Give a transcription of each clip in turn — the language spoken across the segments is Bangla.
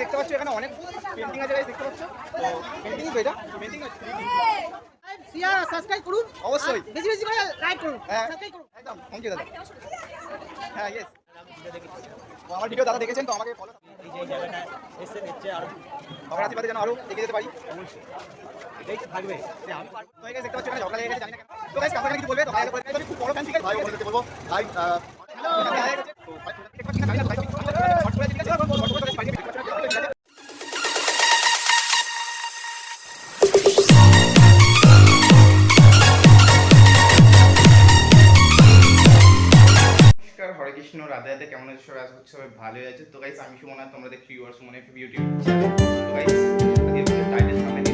দেখতে পাচ্ছ এখানে অনেক পেন্টিং আছে দেখতে পাচ্ছ পেন্টিং তো এটা পেন্টিং শেয়ার সাবস্ক্রাইব করুন অবশ্যই বেশি বেশি করে লাইক করুন হ্যাঁ সাবস্ক্রাইব করুন একদম থ্যাংক ইউ দাদা হ্যাঁ ইয়েস আমার ভিডিও দাদা দেখেছেন তো আমাকে ফলো এই যে জায়গাটা এসে নিচ্ছে আরও আমার আশীর্বাদে যেন আরও এগিয়ে যেতে পারি এটাই থাকবে আমি পারব তো guys, দেখতে পাচ্ছ এখানে ঝগড়া লেগে গেছে জানি না কেন তো গাইস কাছে কিছু বলবে তো ভাই বলবে আমি খুব বড় ফ্যান ঠিক ভাই বলতে বলব ভাই হ্যালো রাধে রাধে কেমন আছে সবাই? আশা করছি সবাই ভালোই আছে। তো গাইস আমি সুমন আর তোমরা দেখছ ইউর সুমন ইউটিউব চ্যানেল তো গাইস আজকে টাইটেল সামনে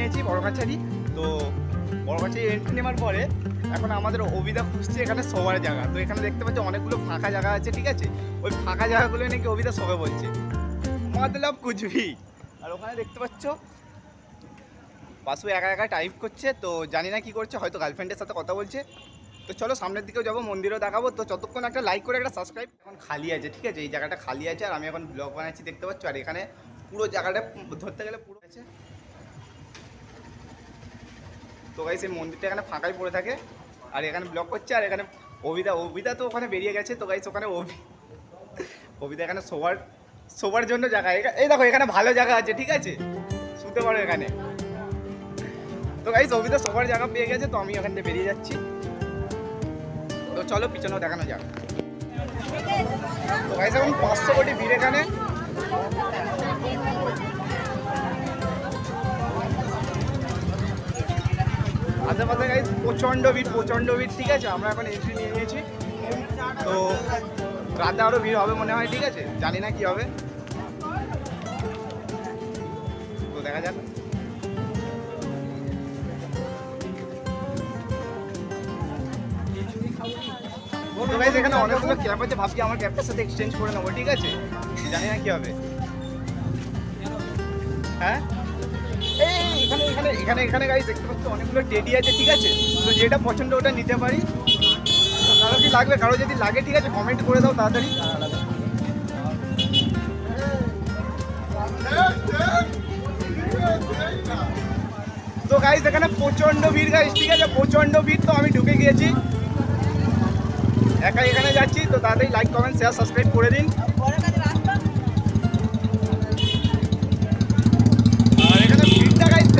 নিয়েছি বড়কাছারি তো বড়কাছারি এন্ট্রি নেওয়ার পরে এখন আমাদের অভিদা খুঁজছে এখানে সবার জায়গা। তো এখানে দেখতে পাচ্ছি অনেকগুলো ফাঁকা জায়গা আছে, ঠিক আছে? ওই ফাঁকা জায়গাগুলো নাকি অভিদা সবে বলছে? মতলব কুচবি আর ওখানে দেখতে পাচ্ছ, বাসু একা একা টাইপ করছে, তো জানি না কি করছে, হয়তো গার্লফ্রেন্ডের সাথে কথা বলছে। তো চলো সামনের দিকেও যাব, মন্দিরও দেখাবো। তো যতক্ষণ একটা লাইক করে একটা সাবস্ক্রাইব এখন খালি আছে, ঠিক আছে? এই জায়গাটা খালি আছে, আর আমি এখন ব্লগ বানাচ্ছি, দেখতে পাচ্ছ? আর এখানে পুরো জায়গাটা ধরতে গেলে পুরো আছে তো গাইস, এই মন্দিরটা এখানে ফাঁকাই পড়ে থাকে। আর এখানে ব্লক করছে, আর এখানে অভিদা অভিদা তো ওখানে বেরিয়ে গেছে, তো গাইস ওখানে অভি, অভিদা এখানে শোবার শোবার জন্য জায়গা। এই দেখো, এখানে ভালো জায়গা আছে, ঠিক আছে? শুতে পারো এখানে। তো গাইস, অভিদা শোবার জায়গা পেয়ে গেছে, তো আমি এখান থেকে বেরিয়ে যাচ্ছি। তো চলো, পিছনেও দেখানো যাক। তো গাইস, এখন পাঁচশো কোটি ভিড় এখানে। আশেপাশে গাইস প্রচণ্ড ভিড় প্রচণ্ড ভিড়, ঠিক আছে? আমরা এখন এন্ট্রি নিয়ে নিয়েছি। তো রাতে আরও ভিড় হবে মনে হয়, ঠিক আছে? জানি না কি হবে। তো দেখা যাক। এখানে অনেকগুলো ক্যাব আছে, ভাবছি আমার ক্যাবটার সাথে এক্সচেঞ্জ করে নেব, ঠিক আছে? জানি না কি হবে। হ্যাঁ? এখানে এখানে এখানে গাড়ি দেখতে পাচ্ছ, অনেকগুলো টেডি আছে, ঠিক আছে? তো যেটা পছন্দ ওটা নিতে পারি। কারও কি লাগবে? কারও যদি লাগে, ঠিক আছে কমেন্ট করে দাও তাড়াতাড়ি। তো গাইস এখানে প্রচণ্ড ভিড় গাইস ঠিক আছে? প্রচণ্ড ভিড় তো আমি ঢুকে গিয়েছি। একাই এখানে যাচ্ছি, তো তাড়াতাড়ি লাইক কমেন্ট শেয়ার সাবস্ক্রাইব করে দিন।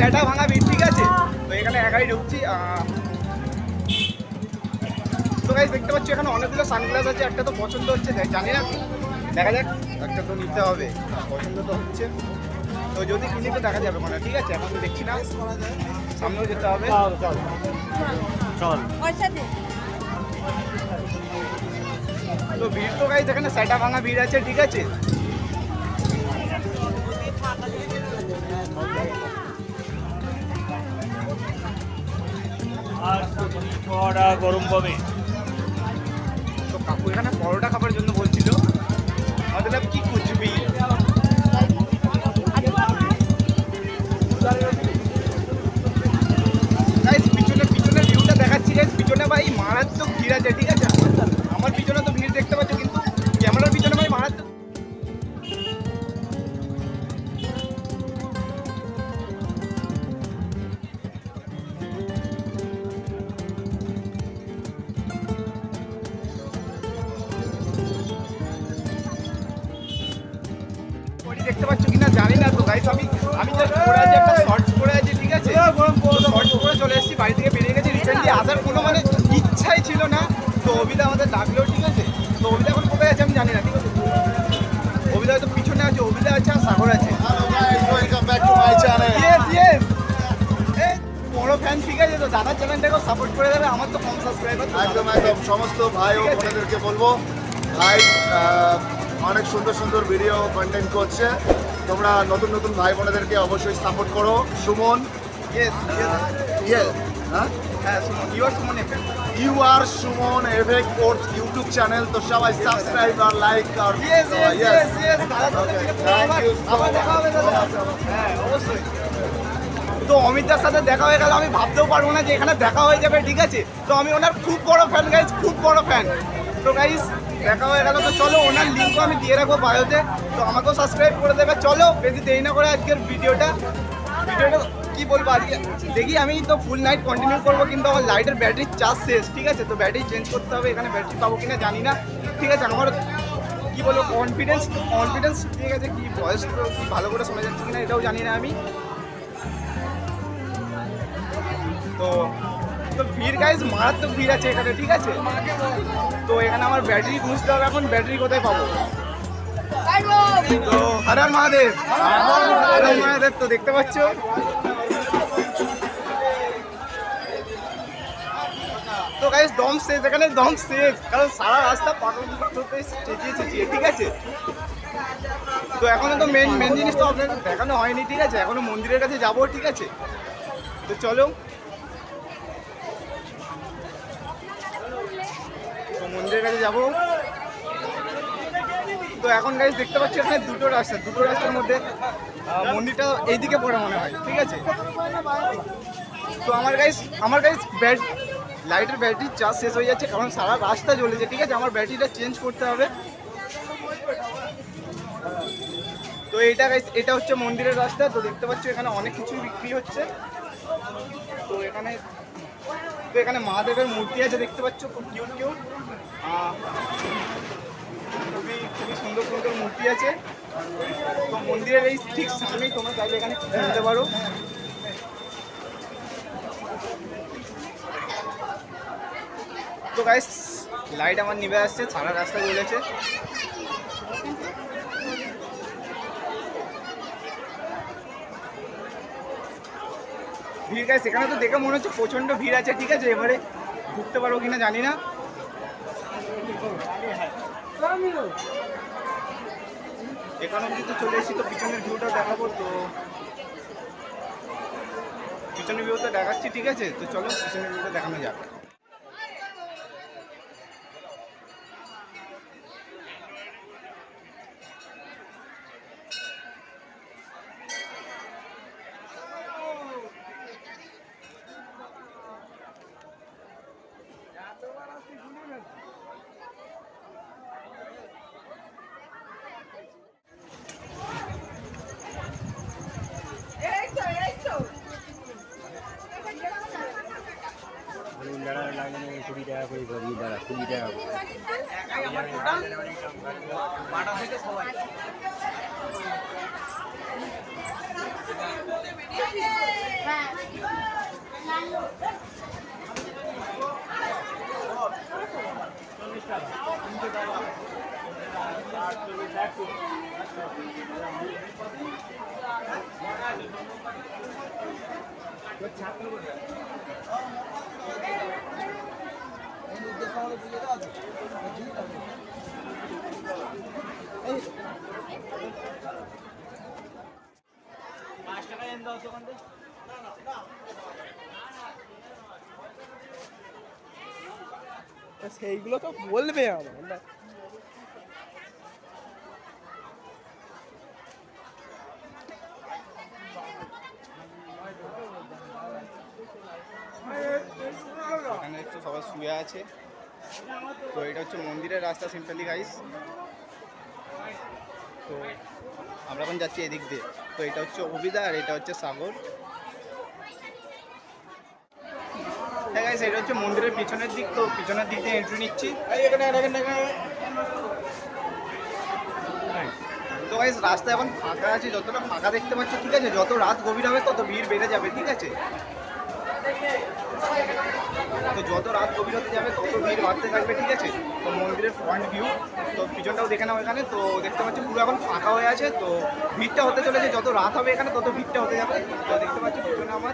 ভিড়টা ভাঙা ভিড় ঠিক আছে? তো এখানে একাই ঢুকছি তো গাইস দেখতে পাচ্ছি এখানে অনেকগুলো সানগ্লাস আছে একটা তো পছন্দ হচ্ছে দেখ জানি না। দেখা যাক একটা তো নিতে হবে পছন্দ তো হচ্ছে। তো যদি কিনি তো দেখা যাবে মানে ঠিক আছে? এখন তো দেখছি না। সামনেও যেতে হবে। চল তো ভিড় তো গাইস এখানে সেটা ভাঙা ভিড় আছে ঠিক আছে? গরম পাবে। তো কাকু, এখানে পরোটা খাবার জন্য বলছিল। মতলব কি কুচবি পিছনে পিছনে ভিউটা দেখাচ্ছি। পিছনে ভাই মারাত্মক ভিড় আছে, ঠিক আছে? Welcome back to my channel. বড় ফ্যান ঠিক আছে তো সাপোর্ট করে দেবে আমার তো কম সাবস্ক্রাইবার একদম একদম। সমস্ত ভাই ও বোনেদেরকে বলব ভাই অনেক সুন্দর সুন্দর ভিডিও কন্টেন্ট করছে। তোমরা নতুন নতুন ভাই বোনেদেরকে অবশ্যই সাপোর্ট করো। সুমন ইয়েস ইয়ে হ্যাঁ? হ্যাঁ Suman you are Suman FM you are Suman এভেক ওর ইউটিউব চ্যানেল তো সবাই সাবস্ক্রাইব আর লাইক আর ইয়েস ইয়েস ইয়েস হ্যাঁ অবশ্যই। তো অমিতার সাথে দেখা হয়ে গেল আমি ভাবতেও পারব না যে এখানে দেখা হয়ে যাবে ঠিক আছে? তো আমি ওনার খুব বড় ফ্যান গাইজ খুব বড় ফ্যান তো গাইজ দেখা হয়ে গেল তো চলো ওনার লিঙ্কও আমি দিয়ে রাখব বায়োতে তো। আমাকেও সাবস্ক্রাইব করে দেবে। চলো বেশি দেরি না করে আজকের ভিডিওটা ভিডিওটা কি বলব? আজকে দেখি আমি তো ফুল নাইট কন্টিনিউ করব, কিন্তু আমার লাইটের ব্যাটারি চার্জ শেষ, ঠিক আছে? তো ব্যাটারি চেঞ্জ করতে হবে, এখানে ব্যাটারি পাবো কিনা জানি না। ঠিক আছে, আমার কি বলব কনফিডেন্স কনফিডেন্স ঠিক আছে, কি ভয়েস কি ভালো করে শোনা যাচ্ছে কিনা এটাও জানি না আমি। তো তো ভিড় গাইজ মারাত্মক ভিড় আছে এখানে, ঠিক আছে? তো এখানে আমার ব্যাটারি বুঝতে হবে, এখন ব্যাটারি কোথায় পাবো? তো হরার মহাদেব হরার মহাদেব তো দেখতে পাচ্ছ? তো গাইজ দম শেষ এখানে দম শেষ কারণ সারা রাস্তা পাটল চেঁচিয়ে চেঁচিয়ে, ঠিক আছে? তো এখনও তো মেন মেন জিনিস তো আপনাকে দেখানো হয়নি, ঠিক আছে? এখনও মন্দিরের কাছে যাব, ঠিক আছে? তো চলো। মন্দিরের কাছে যাব। তো এখন গাইজ দেখতে পাচ্ছি এখানে দুটো রাস্তা, দুটো রাস্তার মধ্যে মন্দিরটা এইদিকে পড়ে মনে হয়, ঠিক আছে? তো আমার গাইজ আমার গাইজ ব্যাট লাইটের ব্যাটারি চার্জ শেষ হয়ে যাচ্ছে, কারণ সারা রাস্তা জ্বলেছে, ঠিক আছে? আমার ব্যাটারিটা চেঞ্জ করতে হবে। তো এটা এটা হচ্ছে মন্দিরের রাস্তা, তো দেখতে পাচ্ছ এখানে অনেক কিছু বিক্রি হচ্ছে। তো এখানে তো এখানে মহাদেবের মূর্তি আছে, দেখতে পাচ্ছ, খুব কিউট কিউট খুবই খুবই সুন্দর সুন্দর মূর্তি আছে। তো মন্দিরের এই ঠিক সামনেই তোমরা চাইলে এখানে কিনতে পারো। তো গাইস লাইট আমার নিভে আসছে সারা রাস্তা জ্বলেছে ভিড় গাইস এখানে তো দেখে মনে হচ্ছে প্রচণ্ড ভিড় আছে, ঠিক আছে? এবারে ঢুকতে পারব কিনা জানি না। এখানে অব্দি তো চলে এসেছি, তো পিছনের ভিউটা দেখাবো, তো পিছনের ভিউটা দেখাচ্ছি, ঠিক আছে? তো চলো, পিছনের ভিউটা দেখানো যাক কুড়ি টাকা করে করি দাঁড়া কুড়ি টাকা করে পাঁচ টাকা এনে দাও দোকান থেকে সেইগুলো তো বলবে আমার না এখানে হচ্ছে সবাই শুয়ে আছে। তো এটা হচ্ছে মন্দিরের রাস্তা সিম্পলি গাইস তো আমরা এখন যাচ্ছি এদিক দিয়ে। তো এটা হচ্ছে অভিদা আর এটা হচ্ছে সাগর। হ্যাঁ গাইস এটা হচ্ছে মন্দিরের পিছনের দিক। তো পিছনের দিক দিয়ে এন্ট্রি নিচ্ছি। তো গাইস রাস্তা এখন ফাঁকা আছে। যতটা ফাঁকা দেখতে পাচ্ছ, ঠিক আছে? যত রাত গভীর হবে, তত ভিড় বেড়ে যাবে, ঠিক আছে? তো যত রাত গভীর হতে যাবে, তত ভিড় বাড়তে থাকবে, ঠিক আছে? তো মন্দিরের ফ্রন্ট ভিউ তো পিছনটাও দেখে নাও এখানে। তো দেখতে পাচ্ছি, পুরো এখন ফাঁকা হয়ে আছে। তো ভিড়টা হতে চলেছে, যত রাত হবে এখানে, তত ভিড়টা হতে যাবে। তো দেখতে পাচ্ছি, পিছনে আমার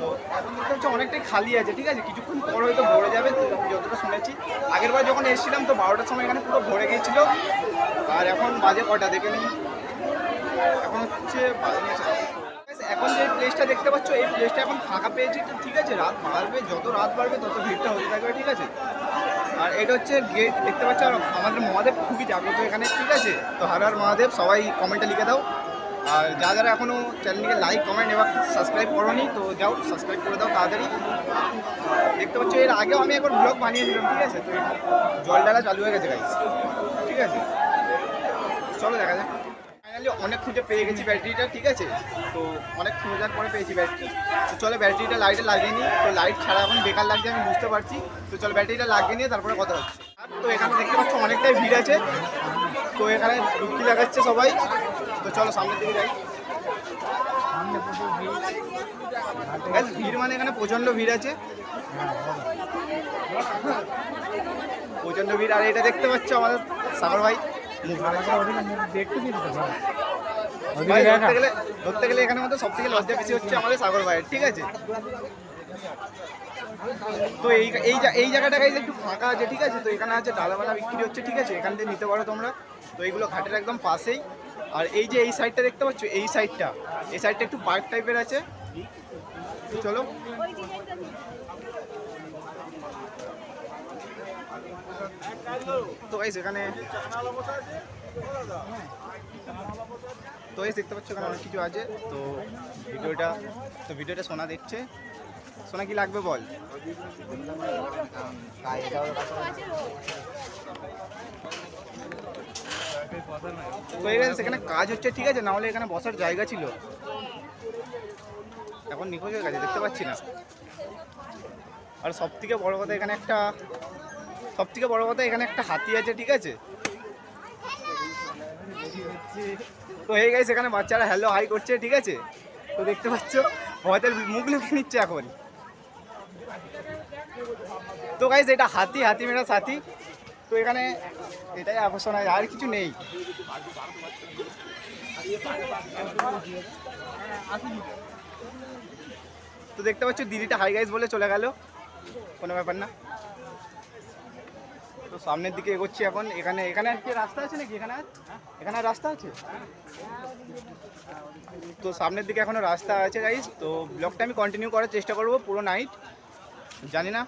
তো এখন দেখতে হচ্ছে অনেকটাই খালি আছে, ঠিক আছে? কিছুক্ষণ পর হয়তো ভরে যাবে, তো যতটা শুনেছি। আগের বার যখন এসেছিলাম, তো বারোটার সময় এখানে পুরো ভরে গিয়েছিল। আর এখন বাজে কটা? দেখে নিই। এখন হচ্ছে বাজে। এখন যে প্লেসটা দেখতে পাচ্ছ, এই প্লেসটা এখন ফাঁকা পেয়েছি, তো ঠিক আছে, রাত বাড়বে, যত রাত বাড়বে, তত ভিড়টা হতে থাকবে, ঠিক আছে? আর এটা হচ্ছে গেট দেখতে পাচ্ছ, আর আমাদের মহাদেব খুবই জাগ্রত এখানে, ঠিক আছে? তো হার হার মহাদেব, সবাই কমেন্টে লিখে দাও। আর যা যারা এখনও চ্যানেলকে লাইক কমেন্ট এবং সাবস্ক্রাইব করোনি, তো যাও সাবস্ক্রাইব করে দাও তাড়াতাড়ি। দেখতে পাচ্ছ, এর আগেও আমি একবার ব্লগ বানিয়েছিলাম ঠিক আছে? তো জল ডালা চালু হয়ে গেছে গাইস ঠিক আছে? চলো, দেখা যাক। ফাইনালি অনেক খুঁজে পেয়ে গেছি ব্যাটারিটা, ঠিক আছে? তো অনেক খোঁজার পরে পেয়েছি ব্যাটারি। তো চলো, ব্যাটারিটা লাইটে লাগিয়ে নিই। তো লাইট ছাড়া এখন বেকার লাগছে, আমি বুঝতে পারছি। তো চলো, ব্যাটারিটা লাগিয়ে নিয়ে তারপরে কথা হচ্ছে। আর তো এখানে দেখতে পাচ্ছ, অনেকটাই ভিড় আছে। তো এখানে ডুবকি লাগাচ্ছে সবাই। তো চলো, সামনের দিকে যাই। ভিড় মানে এখানে প্রচণ্ড ভিড় আছে। প্রচণ্ড ভিড়। আর এটা দেখতে পাচ্ছ আমাদের সাগর ভাই। ধরতে গেলে এখানে মধ্যে সব থেকে লজ্জা বেশি হচ্ছে আমাদের সাগর ভাইয়ের ঠিক আছে? তো এই এই এই জায়গাটা গাইজ একটু ফাঁকা আছে ঠিক আছে? তো এখানে আছে ডালামালা বিক্রি হচ্ছে ঠিক আছে? এখান থেকে নিতে পারো তোমরা। তো এইগুলো ঘাটের একদম পাশেই। আর এই যে এই সাইডটা দেখতে পাচ্ছ? এই সাইডটা এই সাইডটা একটু পার্ক টাইপের আছে। চলো। তো গাইজ এখানে তো এই দেখতে পাচ্ছ এখানে অনেক কিছু আছে। তো ভিডিওটা তো ভিডিওটা সোনা দেখছে। সোনা কি লাগবে বল? তো সেখানে কাজ হচ্ছে, ঠিক আছে? না হলে এখানে বসার জায়গা ছিল। এখন নিখোঁজ হয়ে গেছে, দেখতে পাচ্ছি না। আর সব থেকে বড় কথা, এখানে একটা সব থেকে বড় কথা, এখানে একটা হাতি আছে, ঠিক আছে? তো এই গাইস এখানে বাচ্চারা হ্যালো হাই করছে, ঠিক আছে? তো দেখতে পাচ্ছ হয়তো মুখ লুকিয়ে নিচ্ছে এখন। তো গাইস এটা হাতি হাতি মেরা সাথী। তো এখানে এটাই আকর্ষণ আছে আর কিছু নেই। তো দেখতে পাচ্ছ, দিদিটা হাই গাইস বলে চলে গেল। কোনো ব্যাপার না। তো সামনের দিকে এগোচ্ছি এখন। এখানে এখানে আর কি রাস্তা আছে নাকি? এখানে আর? এখানে আর রাস্তা আছে? তো সামনের দিকে এখনও রাস্তা আছে গাইস তো ব্লগটা আমি কন্টিনিউ করার চেষ্টা করব পুরো নাইট জানি না।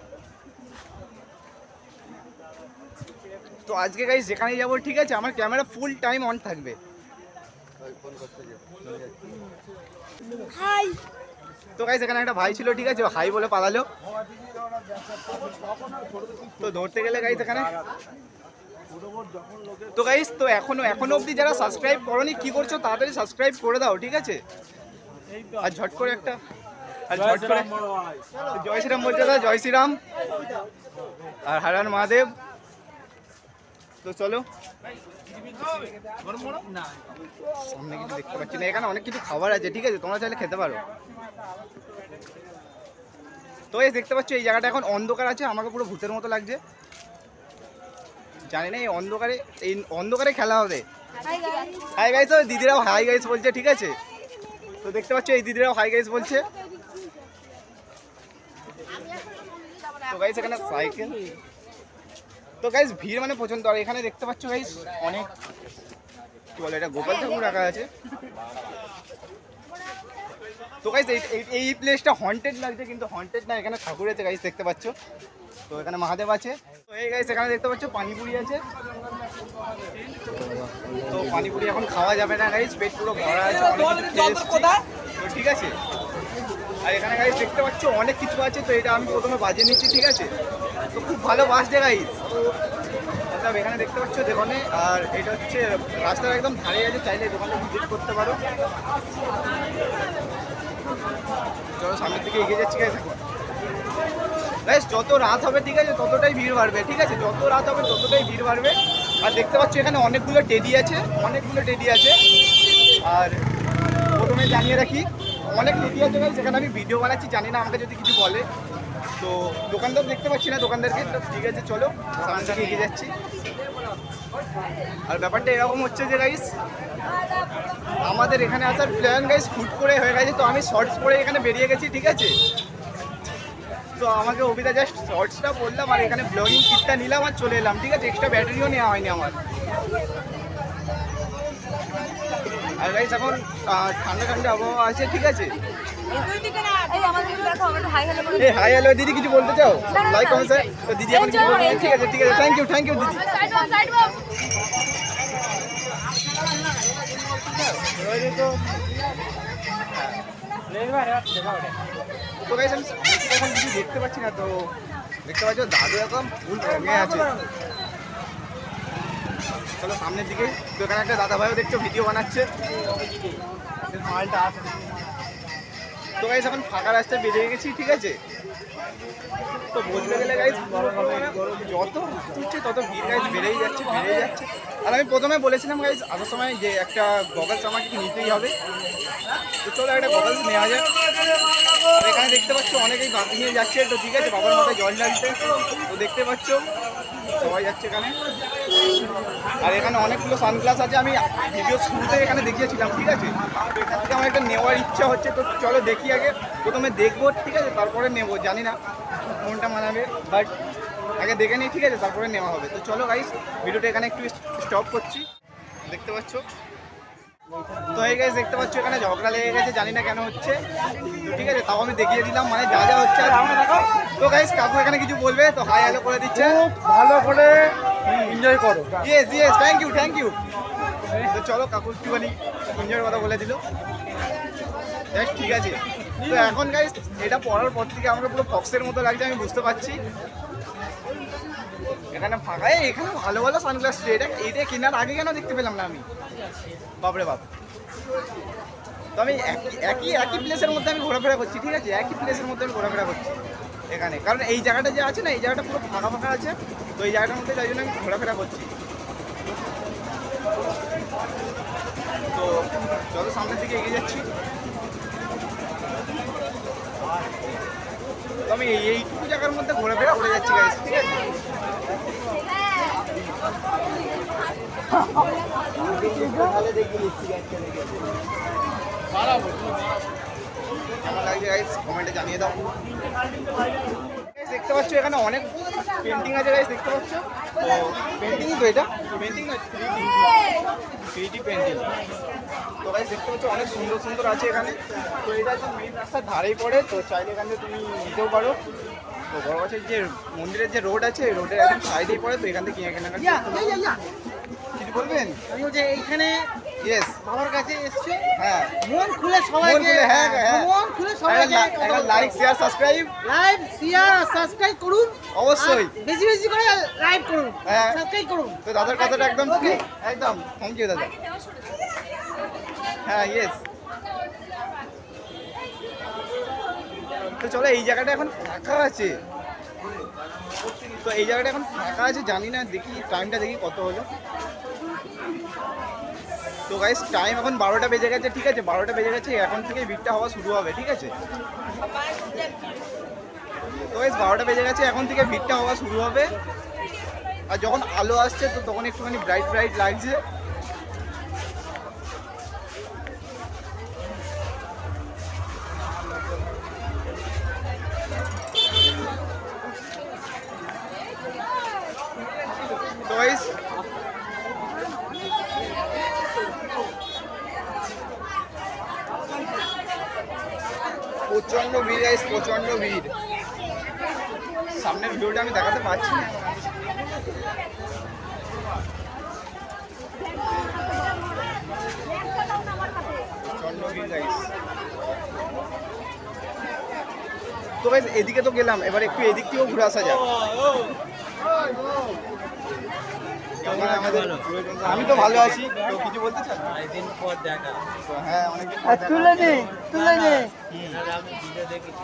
তো আজকে গাইস যেখানে যাব ঠিক আছে? আমার ক্যামেরা ফুল টাইম অন থাকবে। তো গাইস এখানে একটা ভাই ছিল, ঠিক আছে হাই বলে পালালো। তো ধরতে গেলে গাইস এখানে তো গাইস তো এখনও এখনও অবধি যারা সাবস্ক্রাইব করনি, কি করছ? তাড়াতাড়ি সাবস্ক্রাইব করে দাও, ঠিক আছে? আর ঝট করে একটা আর ঝট করে জয় শ্রীরাম বলছে দাদা, জয় শ্রীরাম। আর হারান মহাদেব। তো চলো। সামনে কিছু দেখতে পাচ্ছি না। এখানে অনেক কিছু খাবার আছে ঠিক আছে? তোমরা চাইলে খেতে পারো। তো এই দেখতে পাচ্ছ এই জায়গাটা এখন অন্ধকার আছে। আমাকে পুরো ভূতের মতো লাগছে। জানি না এই অন্ধকারে এই অন্ধকারে খেলা হবে। হাই গাইস তো দিদিরাও হাই গাইস বলছে ঠিক আছে? তো দেখতে পাচ্ছ এই দিদিরাও হাই গাইস বলছে। তো গাইস এখানে সাইকেল তো গাইস ভিড় মানে পছন্দ আর এখানে দেখতে পাচ্ছ গাইস অনেক কি বলে এটা, গোপাল ঠাকুর রাখা আছে। তো গাইস এই প্লেসটা হন্টেড লাগছে, কিন্তু হন্টেড না, এখানে ঠাকুর আছে গাইস দেখতে পাচ্ছ। তো এখানে মহাদেব আছে। তো এই গাইস এখানে দেখতে পাচ্ছ পানিপুরি আছে। তো পানিপুরি এখন খাওয়া যাবে না গাইস পেট পুরো ভরা আছে। তো ঠিক আছে। আর এখানে গাইস দেখতে পাচ্ছ অনেক কিছু আছে, তো এটা আমি প্রথমে বাজিয়ে নিচ্ছি, ঠিক আছে? তো খুব ভালো বাজছে গাইস সব এখানে দেখতে পাচ্ছ দোকানে, আর এটা হচ্ছে রাস্তার একদম ধারে আছে, চাইলে এই দোকানটা ভিজিট করতে পারো। চলো সামনের দিকে এগিয়ে যাচ্ছি গাইস গাইস যত রাত হবে, ঠিক আছে, ততটাই ভিড় বাড়বে, ঠিক আছে? যত রাত হবে, ততটাই ভিড় বাড়বে। আর দেখতে পাচ্ছ, এখানে অনেকগুলো টেডি আছে, অনেকগুলো টেডি আছে। আর প্রথমে জানিয়ে রাখি, অনেক টেডি আছে গাইস আমি ভিডিও বানাচ্ছি, জানি না, আমাকে যদি কিছু বলে। তো দোকানদার দেখতে পাচ্ছি না, দোকানদারকে ঠিক আছে, চলো সামনে এগিয়ে যাচ্ছি। আর ব্যাপারটা এরকম হচ্ছে যে গাইস আমাদের এখানে আসার প্ল্যান গাইস ফুট করে হয়ে গেছে, তো আমি শর্টস পরে এখানে বেরিয়ে গেছি, ঠিক আছে? তো আমাকে অভিদা জাস্ট শর্টসটা বললাম আর এখানে ব্লগিং কিটটা নিলাম আর চলে এলাম, ঠিক আছে? এক্সট্রা ব্যাটারিও নেওয়া হয়নি আমার। আর গাইস এখন ঠান্ডা ঠান্ডা আবহাওয়া আছে, ঠিক আছে? হাই হ্যালো দিদি কিছু বলতে চাও? লাইক কমেন্ট তো দিদি? ঠিক আছে ঠিক আছে থ্যাংক ইউ থ্যাংক ইউ দিদি। তো গাইস আমি কিছু দেখতে পাচ্ছি না তো দেখতে পাচ্ছ দাদু এখন ফুল ভেঙে আছে। চলো সামনের দিকে তো এখানে একটা দাদা ভাইও দেখছ ভিডিও বানাচ্ছে। মালটা তো গাইস এখন ফাঁকা রাস্তায় বেরিয়ে গেছি, ঠিক আছে? তো বলতে গেলে গাইস যত হচ্ছে তত ভিড় গাইস বেড়েই যাচ্ছে বেড়েই যাচ্ছে। আর আমি প্রথমে বলেছিলাম গাইস আসার সময় যে একটা গগলস আমাকে নিতেই হবে। তো চলো একটা গগলস নেওয়া যায় এখানে দেখতে পাচ্ছ, অনেকেই বাকি নিয়ে যাচ্ছে, তো ঠিক আছে, বাবার মাথায় জল লাগছে তো দেখতে পাচ্ছ সবাই যাচ্ছে এখানে। আর এখানে অনেকগুলো সানগ্লাস আছে, আমি ভিডিও শুরুতে এখানে দেখিয়েছিলাম, ঠিক আছে? এখান থেকে আমার একটা নেওয়ার ইচ্ছা হচ্ছে, তো চলো দেখি আগে। প্রথমে দেখব, ঠিক আছে? তারপরে নেব, জানি না কোনটা মানাবে বাট আগে দেখে নিই, ঠিক আছে? তারপরে নেওয়া হবে। তো চলো গাইস ভিডিওটা এখানে একটু স্টপ করছি। দেখতে পাচ্ছ? তো এই গাইস দেখতে পাচ্ছ এখানে ঝগড়া লেগে গেছে জানি না কেন হচ্ছে। ঠিক আছে তাও আমি দেখিয়ে দিলাম মানে যা যা হচ্ছে আর তো গাইস কাকু এখানে কিছু বলবে? তো হাই হ্যালো করে দিচ্ছে। ভালো করে এনজয় করো। Yes yes thank you thank you তো চলো কাকু একটুখানি এনজয়ের কথা বলে দিল। ঠিক আছে। তো এখন গাইস এটা পড়ার পর থেকে আমাকে পুরো ফক্সের মতো লাগছে আমি বুঝতে পারছি। এখানে ফাঁকা। এই, এখানে ভালো ভালো সানগ্লাস এটা এইটা কেনার আগে কেন দেখতে পেলাম না আমি? বাপরে বাপ। তো আমি একই একই প্লেসের মধ্যে আমি ঘোরাফেরা করছি, ঠিক আছে? একই প্লেসের মধ্যে আমি ঘোরাফেরা করছি এখানে। কারণ এই জায়গাটা যে আছে না, এই জায়গাটা পুরো ফাঁকা ফাঁকা আছে, তো এই জায়গাটার মধ্যে তাই জন্য আমি ঘোরাফেরা করছি। তো যত সামনের দিকে এগিয়ে যাচ্ছি। তো আমি এই এইটুকু জায়গার মধ্যে ঘোরাফেরা করে যাচ্ছি ঠিক আছে? কমেন্টে জানিয়ে দাও। দেখতে পাচ্ছ এখানে অনেক পেন্টিং আছে গাইস দেখতে পাচ্ছ? তো এটা? পেন্টিং না থ্রি ডি পেন্টিং তো দেখতে পাচ্ছ অনেক সুন্দর সুন্দর আছে এখানে। তো এটা একদম মেইন রাস্তার ধারেই পড়ে, তো চাইলে এখান তুমি নিতেও পারো। তো বড় গাছের যে মন্দিরের যে রোড আছে রোডের একদম সাইডেই পড়ে তো এখান থেকে কিনে কেনাকাটা কিছু বলবেন? আমি বলছি এইখানে ইয়েস বাবার কাছে এসছে। হ্যাঁ। মন খুলে সবাইকে মন হ্যাঁ, হ্যাঁ। মন খুলে সবাইকে একটা like share subscribe live share subscribe করুন। অবশ্যই। বেশি বেশি করে করুন। হ্যাঁ। সাবস্ক্রাইব করুন। তো দাদার কথাটা একদম ঠিক। একদম। থ্যাংক ইউ দাদা। হ্যাঁ ইয়েস তো চলো, এই জায়গাটা এখন ফাঁকা আছে। তো এই জায়গাটা এখন ফাঁকা আছে, জানি না, দেখি টাইমটা দেখি কত হলো। তো গাইস টাইম এখন বারোটা বেজে গেছে, ঠিক আছে? বারোটা বেজে গেছে, এখন থেকে ভিড়টা হওয়া শুরু হবে, ঠিক আছে? তো গাইস বারোটা বেজে গেছে, এখন থেকে ভিড়টা হওয়া শুরু হবে। আর যখন আলো আসছে, তো তখন একটুখানি ব্রাইট ব্রাইট লাগছে। প্রচণ্ড ভিড় গাইস প্রচণ্ড ভিড়। সামনের ভিডিওটা আমি দেখাতে পারছি না। প্রচণ্ড ভিড় তো এদিকে তো গেলাম, এবার একটু এদিক থেকেও ঘুরে আসা আমাদের আমি তো ভালো আছি। তো কিছু বলতে চান? একদিন পর দেখা। হ্যাঁ। তুলে নে তুলে নে। আমি ভিডিও দেখেছি।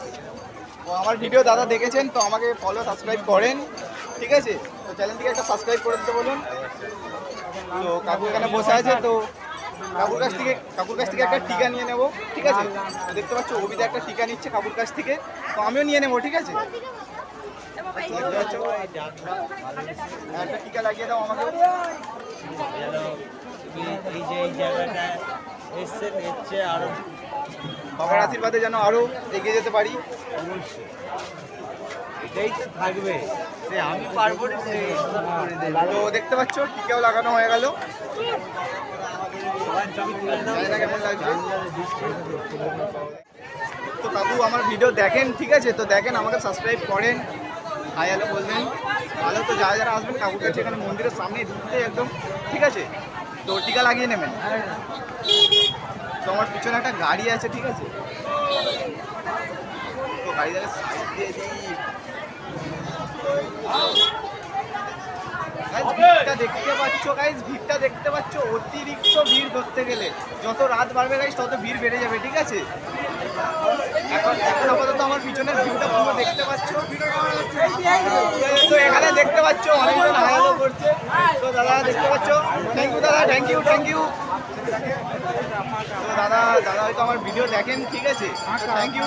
তো আমার ভিডিও দাদা দেখেছেন তো আমাকে ফলো সাবস্ক্রাইব করেন ঠিক আছে? তো চ্যানেলটিকে একটা সাবস্ক্রাইব করে দিতে বলুন। তো কাকু এখানে বসে আছে তো কাকুর কাছ থেকে কাকুর কাছ থেকে একটা টিকা নিয়ে নেব ঠিক আছে? দেখতে পাচ্ছ অভিদা একটা টিকা নিচ্ছে কাকুর কাছ থেকে। তো আমিও নিয়ে নেব ঠিক আছে? একটা টিকা লাগিয়ে দাও আমাকে এই যে এই জায়গাটা এসছেন এসছে আরও বাবার আশীর্বাদে যেন আরও এগিয়ে যেতে পারি। এটাই তো থাকবে। সে আমি পারব তো দেখতে পাচ্ছ টিকাও লাগানো হয়ে গেল। কেমন লাগছে। তো কাকু আমার ভিডিও দেখেন ঠিক আছে? তো দেখেন আমাকে সাবস্ক্রাইব করেন। হাই হ্যালো বলবেন ভালো তো যারা যারা আসবেন কাকুর কাছে এখানে মন্দিরের সামনে ঢুকতে একদম, ঠিক আছে? তো টিকা লাগিয়ে নেবেন। তো আমার পিছনে একটা গাড়ি আছে, ঠিক আছে? তো গাড়িটাকে সাইড দিয়ে দিই। ভিড়টা দেখতে পাচ্ছ গাইজ ভিড়টা দেখতে পাচ্ছ? অতিরিক্ত ভিড় ধরতে গেলে যত রাত বাড়বে গাইজ তত ভিড় বেড়ে যাবে, ঠিক আছে? আপাতত আমার পিছনের ভিউটা পুরো দেখতে পাচ্ছ। তো এখানে দেখতে পাচ্ছ অনেকজন হায়ালো করছে। তো দাদা, দেখতে পাচ্ছ? থ্যাংক ইউ দাদা থ্যাংক ইউ থ্যাংক ইউ তো দাদা দাদা হয়তো আমার ভিডিও দেখেন, ঠিক আছে? থ্যাংক ইউ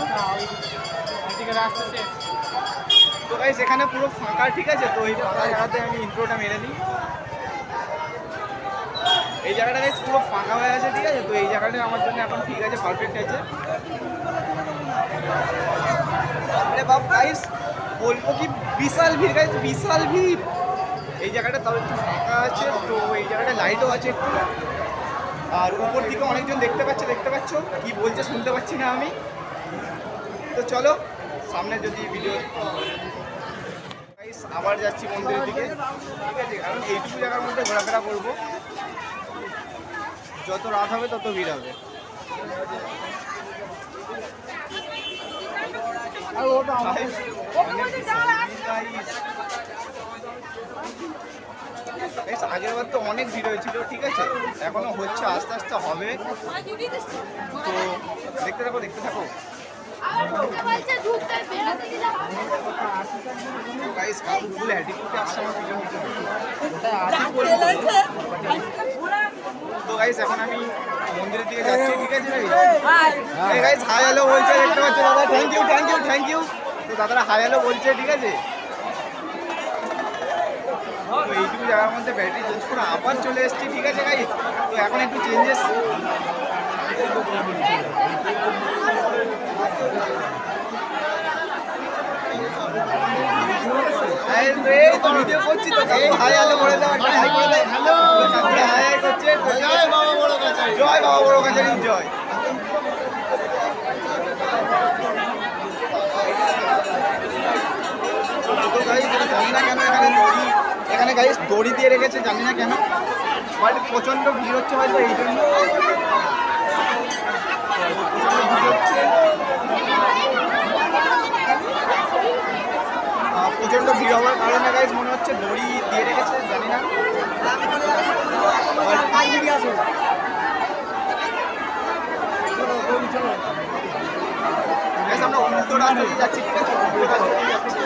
তো এখানে পুরো ফাঁকা, ঠিক আছে? তো এই ফাঁকা জায়গাতে আমি ইন্ট্রোটা মেরে নিই এই জায়গাটা গাইস পুরো ফাঁকা হয়ে আছে ঠিক আছে? তো এই জায়গাটা আমার জন্য এখন ঠিক আছে পারফেক্ট আছে। বাপ বলব কি, বিশাল ভিড় গাইস বিশাল ভিড়। এই জায়গাটা তাও একটু ফাঁকা আছে, তো এই জায়গাটা লাইটও আছে একটু। আর উপর দিকে অনেকজন দেখতে পাচ্ছে, দেখতে পাচ্ছ? কি বলছে শুনতে পাচ্ছি না আমি। তো চলো, সামনে যদি ভিডিও আবার যাচ্ছি মন্দিরের দিকে। ঠিক আছে, কারণ এইটুকু জায়গার মধ্যে ঘোরাফেরা করব। যত রাত হবে তত ভিড় হবে। আগের বার তো অনেক ভিড় হয়েছিল ঠিক আছে? এখনও হচ্ছে আস্তে আস্তে হবে। তো দেখতে থাকো দেখতে থাকো। আসছে আমার তো গাইস এখন আমি মন্দিরের দিকে যাচ্ছি, ঠিক আছে ভাই? গাইস হাই হ্যালো বলছে, দেখতে পাচ্ছ দাদা thank you thank you thank you তো দাদারা হাই হ্যালো বলছে, ঠিক আছে? তো এইটুকু জায়গার মধ্যে ব্যাটারি চেঞ্জ করে আবার চলে এসেছি, ঠিক আছে গাইস তো এখন একটু চেঞ্জেস এই তো কাকু হাই হ্যালো বলে দাও একটা হাই করে দাও হ্যালো। কাকুরা হাই হাই করছে জয় বাবা বড় কাছারি। জয় বাবা বড় কাছারি জয়। জানি না কেন এখানে গাইস দড়ি দিয়ে রেখেছে জানি না কেন। বাট প্রচণ্ড ভিড় হচ্ছে হয়তো এই জন্য। হচ্ছে প্রচণ্ড ভিড় হওয়ার কারণে গাইজ মনে হচ্ছে দড়ি দিয়ে রেখেছে, জানি না। আমরা রাস্তা যাচ্ছি, ঠিক আছে উল্টো রাস্তা দিয়ে যাচ্ছি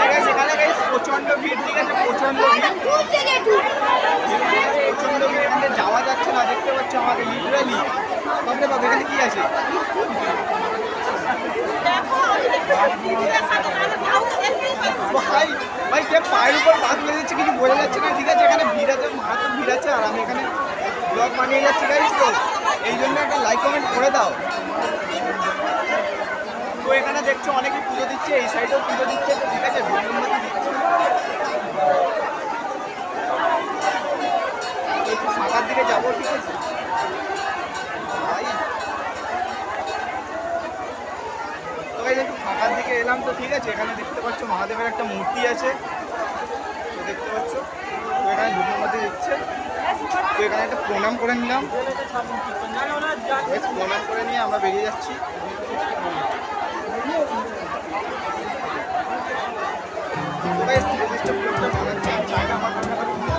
এই guys, প্রচণ্ড ভিড় ঠিক আছে? প্রচণ্ড ভিড়। প্রচণ্ড ভিড় এখানে যাওয়া যাচ্ছে না দেখতে পাচ্ছ আমাকে লিটারালি বাপরে বাপ এখানে কি আছে? ভাই ভাই কে পায়ের উপর পা তুলে দিচ্ছে কিছু বোঝা যাচ্ছে না ঠিক আছে? এখানে ভিড় আছে মারাত্মক ভিড় আছে আর আমি এখানে ব্লগ বানিয়ে যাচ্ছি গাইজ তো। এই জন্য একটা লাইক কমেন্ট করে দাও। তো এখানে দেখছ অনেকে পুজো দিচ্ছে, এই সাইডেও পুজো দিচ্ছে, তো ঠিক আছে মোমবাতি দিচ্ছে। একটু ফাঁকার দিকে যাব, ঠিক আছে? একটু ফাঁকার দিকে এলাম, তো ঠিক আছে, এখানে দেখতে পাচ্ছ মহাদেবের একটা মূর্তি আছে। তো দেখতে পাচ্ছ, তো এখানে ধূপমতি দিচ্ছে। তো এখানে একটা প্রণাম করে নিলাম। প্রণাম করে নিয়ে আমরা বেরিয়ে যাচ্ছি। Guys, জিনিসটা চায়না